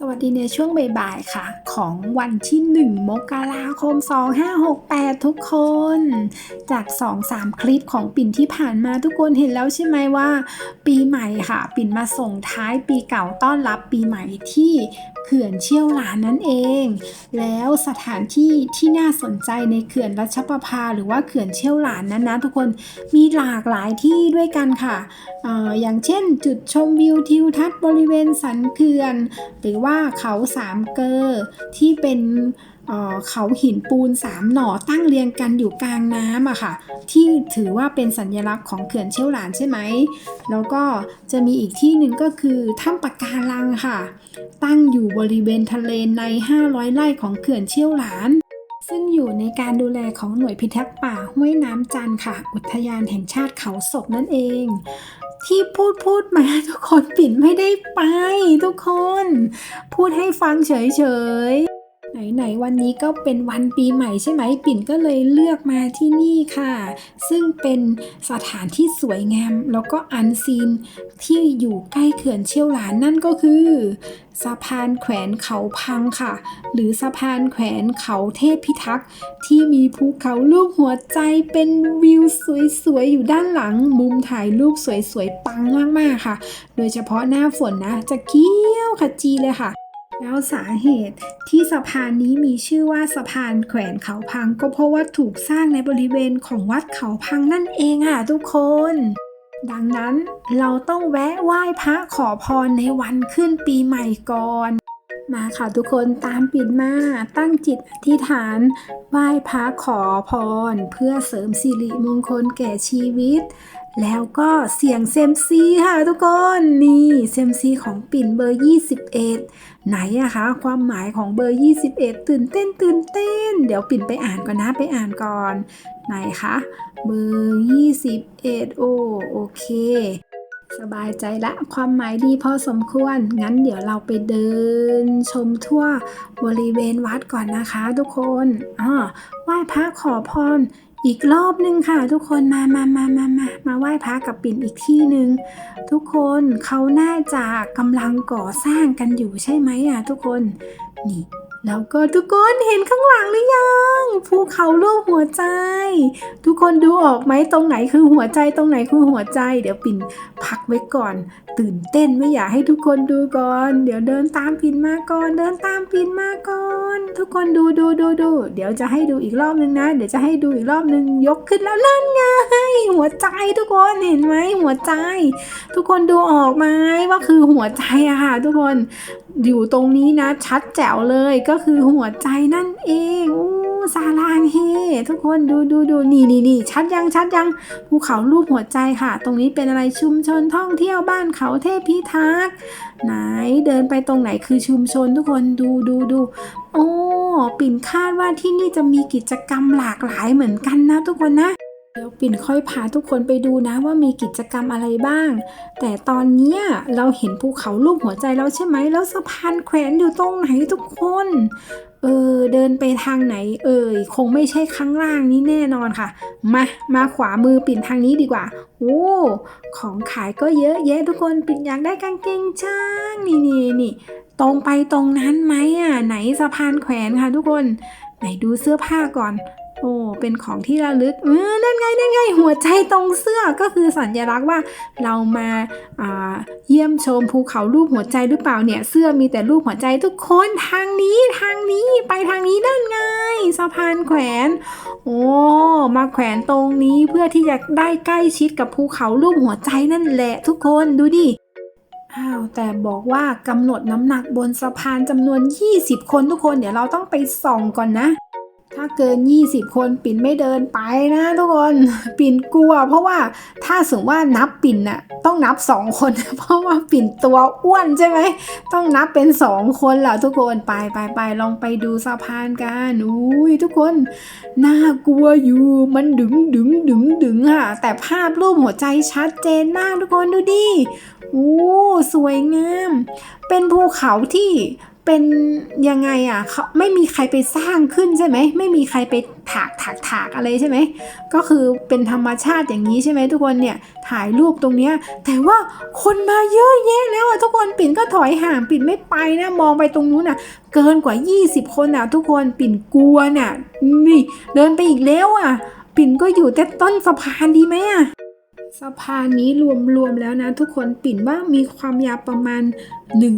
สวัสดีในช่วงบ่ายๆค่ะ ของวันที่ 1 มกราคม 2568 ทุกคน จาก 2-3 คลิปของปิ่นที่ผ่านมาทุกคนเห็นแล้วใช่ไหมว่า ปีใหม่ค่ะ ปิ่นมาส่งท้ายปีเก่าต้อนรับปีใหม่ที่เขื่อนเชี่ยวหลานนั่นเอง แล้วสถานที่ที่น่าสนใจในเขื่อนรัชประภา หรือว่าเขื่อนเชี่ยวหลานนั้นนะทุกคนมีหลากหลายที่ด้วยกันค่ะอออย่างเช่น จุดชมวิวทิวทัศน์บริเวณสันเขื่อน หรือว่า่าเขาสามเกอร์ที่เป็นเขาหินปูนสามหน่อตั้งเรียงกันอยู่กลางน้ำอะค่ะ ที่ถือว่าเป็นสัญลักษณ์ของเขื่อนเชี่ยวหลานใช่ไหม แล้วก็จะมีอีกที่หนึ่งก็คือถ้ำปะการังค่ะ ตั้งอยู่บริเวณทะเลใน 500 ไร่ของเขื่อนเชี่ยวหลาน ซึ่งอยู่ในการดูแลของหน่วยพิทักษ์ป่าห้วยน้ำจันค่ะ อุทยานแห่งชาติเขาศกนั่นเอง ที่พูดพูดมาทุกคนปิ่นไม่ได้ไป ทุกคน พูดให้ฟังเฉยๆ ไหนๆวันนี้ก็เป็นวันปีใหม่ใช่ไหมปิ่นก็เลยเลือกมาที่นี่ค่ะ ซึ่งเป็นสถานที่สวยงาม แล้วก็อันซีนที่อยู่ใกล้เขื่อนเชี่ยวหลานนั่นก็คือสะพานแขวนเขาพังค่ะ หรือสะพานแขวนเขาเทพพิทักษ์ที่มีภูเขารูปหัวใจเป็นวิวสวยๆ อยู่ด้านหลัง มุมถ่ายรูปสวยๆ ปังมากๆค่ะ โดยเฉพาะหน้าฝนนะ จะเกี้ยวขจีเลยค่ะ แล้วสาเหตุที่สะพานนี้มีชื่อว่าสะพานแขวนเขาพัง ก็เพราะว่าถูกสร้างในบริเวณของวัดเขาพังนั่นเองค่ะทุกคน ดังนั้นเราต้องแวะไหว้พระขอพรในวันขึ้นปีใหม่ก่อน มาค่ะทุกคนตามปิดมาตั้งจิตอธิษฐานไหว้พระขอพร เพื่อเสริมสิริมงคลแก่ชีวิต แล้วก็เสียงเซมซีค่ะทุกคน นี่เซมซีของปิ่นเบอร์ 21 ไหนอะคะความหมายของเบอร์ 21 ตื่นเต้นตื่นเต้น เดี๋ยวปิ่นไปอ่านก่อนนะไปอ่านก่อน ไหนคะเบอร์ 21 โอโอเคสบายใจละความหมายดีพอสมควร งั้นเดี๋ยวเราไปเดินชมทั่วบริเวณวัดก่อนนะคะทุกคนอ่าไหว้พระขอพร อีกรอบนึงค่ะทุกคนมามามามามามาไหว้พระกับปิ่นอีกที่หนึ่งทุกคนเขาน่าจะกำลังก่อสร้างกันอยู่ใช่ไหมอะทุกคนนี่ แล้วก็ทุกคนเห็นข้างหลังหรือยังภูเขารูปหัวใจ ทุกคนดูออกไหมตรงไหนคือหัวใจตรงไหนคือหัวใจ เดี๋ยวปิ่นพักไว้ก่อน ตื่นเต้นไม่อยากให้ทุกคนดูก่อน เดี๋ยวเดินตามปิ่นมาก่อน เดินตามปิ่นมาก่อน ทุกคนดูดูดูดูเดี๋ยวจะให้ดูอีกรอบนึงนะ เดี๋ยวจะให้ดูอีกรอบนึงยกขึ้นแล้วนั่นไงหัวใจทุกคนเห็นไหมหัวใจ ทุกคนดูออกไหมว่าคือหัวใจอะค่ะทุกคน อยู่ตรงนี้นะ ชัดแจ๋วเลยก็คือหัวใจนั่นเองอู้ซาลางเฮทุกคนดูดูดูนี่นี่นี่ชัดยังชัดยังภูเขารูปหัวใจค่ะ ตรงนี้เป็นอะไรชุมชนท่องเที่ยวบ้านเขาเทพพิทักษ์ไหนเดินไปตรงไหนคือชุมชนทุกคนดูดูดูโอ้ปิ่นคาดว่าที่นี่จะมีกิจกรรมหลากหลายเหมือนกันนะทุกคนนะ เดี๋ยวปิ่นค่อยพาทุกคนไปดูนะว่ามีกิจกรรมอะไรบ้าง แต่ตอนเนี้ยเราเห็นภูเขารูปหัวใจแล้วใช่ไหม แล้วสะพานแขวนอยู่ตรงไหนทุกคน เออเดินไปทางไหน เอ่ยคงไม่ใช่ข้างล่างนี้แน่นอนค่ะ มามาขวามือปิ่นทางนี้ดีกว่าโอ้ของขายก็เยอะแยะทุกคนปิ่นอยากได้กางเกงช้างนี่นี่นี่ตรงไปตรงนั้นไหมอะไหนสะพานแขวนค่ะทุกคนไหนดูเสื้อผ้าก่อน โอ้เป็นของที่ระลึกเออนั่นไงนั่นไงหัวใจตรงเสื้อก็คือสัญลักษณ์ว่าเรามาาเยี่ยมชมภูเขารูปหัวใจหรือเปล่าเนี่ยเสื้อมีแต่รูปหัวใจทุกคนทางนี้ทางนี้ไปทางนี้นั่นไงสะพานแขวน โอ้มาแขวนตรงนี้เพื่อที่จะได้ใกล้ชิดกับภูเขารูปหัวใจนั่นแหละทุกคนดูดิอ้าวแต่บอกว่ากำหนดน้ำหนักบนสะพานจำนวน 20 คนทุกคนเดี๋ยวเราต้องไปส่องก่อนนะ เกิน 20 คนปิ่นไม่เดินไปนะทุกคนปิ่นกลัว เพราะว่าถ้าสมมติว่านับปิ่นน่ะต้องนับ 2 คน เพราะว่าปิ่นตัวอ้วนใช่ไหมต้องนับเป็น 2 คนแหละทุกคนไปไปไปลองไปดูสะพานกันอุ้ยทุกคนน่ากลัวอยู่มันดึงดึงดึงดึงอะแต่ภาพรูปหัวใจชัดเจนมากทุกคนดูดิโอ้สวยงาม เป็นภูเขาที่ เป็นยังไงอะเขาไม่มีใครไปสร้างขึ้นใช่ไหมไม่มีใครไปถากถากถากอะไรใช่ไหมก็คือเป็นธรรมชาติอย่างนี้ใช่ไหมทุกคนเนี่ยถ่ายรูปตรงเนี้ยแต่ว่าคนมาเยอะแยะแล้วอะทุกคนปิ่นก็ถอยห่างปิ่นไม่ไปนะมองไปตรงนู้นน่ะ เกินกว่า 20 คนอะ ทุกคนปิ่นกลัวน่ะนี่เดินไปอีกแล้วอะ ปิ่นก็อยู่แต่ต้นสะพานดีไหมอะ สะพานนี้รวมๆแล้วนะทุกคนปิ่นว่ามีความยาวประมาณ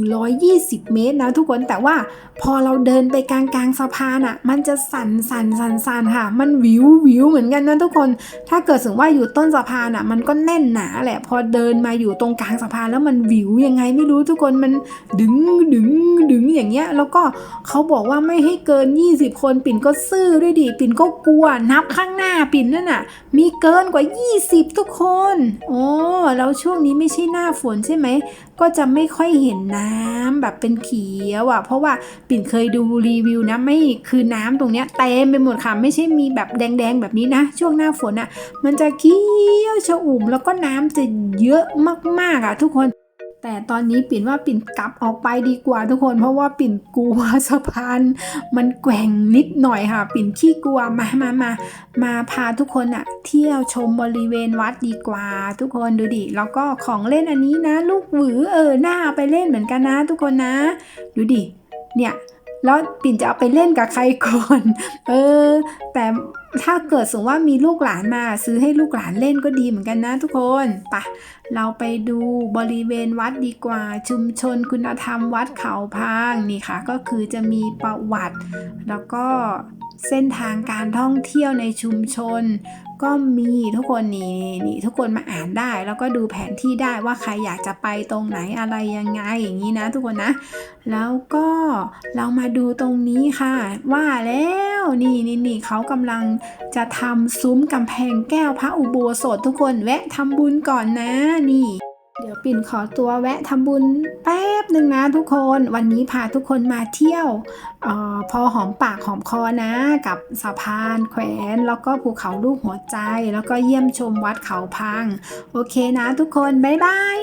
120 เมตรนะทุกคนแต่ว่าพอเราเดินไปกลางๆสะพานอะ มันจะสั่นสั่นสั่นสั่นค่ะ มันวิววิวเหมือนกันนะทุกคน ถ้าเกิดสมมติว่าอยู่ต้นสะพานอะ มันก็แน่นหนาแหละ พอเดินมาอยู่ตรงกลางสะพานแล้วมันวิวยังไงไม่รู้ทุกคนมันดึงดึงดึงอย่างเงี้ย แล้วก็เขาบอกว่าไม่ให้เกิน 20 คนปิ่นก็ซื่อด้วยดิปิ่นก็กลัวนับข้างหน้าปิ่นนั่นน่ะ มีเกินกว่า 20 ทุกคนอ๋อแล้วช่วงนี้ไม่ใช่หน้าฝนใช่ไหม ก็จะไม่ค่อยเห็นน้ำแบบเป็นเขียวอะ เพราะว่าปิ่นเคยดูรีวิวนะไม่คือน้ำตรงเนี้ยเต็มไปหมดค่ะ ไม่ใช่มีแบบแดงๆแบบนี้นะ ช่วงหน้าฝนอะ มันจะเขียวชอุ่มแล้วก็น้ำจะเยอะมากๆอะ ทุกคน แต่ตอนนี้ปิ่นว่าปิ่นกลับออกไปดีกว่าทุกคน เพราะว่าปิ่นกลัวสะพานมันแกว่งนิดหน่อยค่ะ ปิ่นขี้กลัวมามามามาพาทุกคนอะเที่ยวชมบริเวณวัดดีกว่า ทุกคนดูดิแล้วก็ของเล่นอันนี้นะ ลูกหวือเออหน้าไปเล่นเหมือนกันนะ ทุกคนนะ ดูดิเนี่ย แล้วปิ่นจะเอาไปเล่นกับใครก่อน เออ แต่ถ้าเกิดสมมติว่ามีลูกหลานมา ซื้อให้ลูกหลานเล่นก็ดีเหมือนกันนะทุกคนปะเราไปดูบริเวณวัดดีกว่า ชุมชนคุณธรรมวัดเขาพางนี่ค่ะ ก็คือจะมีประวัติ แล้วก็เส้นทางการท่องเที่ยวในชุมชน ก็มีทุกคนนี่นี่ทุกคนมาอ่านได้ แล้วก็ดูแผนที่ได้ว่าใครอยากจะไปตรงไหนอะไรยังไงอย่างนี้นะ ทุกคนนะ แล้วก็เรามาดูตรงนี้ค่ะ ว่าแล้วนี่นี่นี่เขากำลังจะทำซุ้มกำแพงแก้วพระอุโบสถทุกคนแวะทำบุญก่อนนะนี่ เดี๋ยวปิ่นขอตัวแวะทำบุญแป๊บหนึ่งนะทุกคนวันนี้พาทุกคนมาเที่ยวออพอหอมปากหอมคอนะ กับสะพานแขวน แล้วก็ภูเขาลูกหัวใจ แล้วก็เยี่ยมชมวัดเขาพัง โอเคนะทุกคน บ๊ายบาย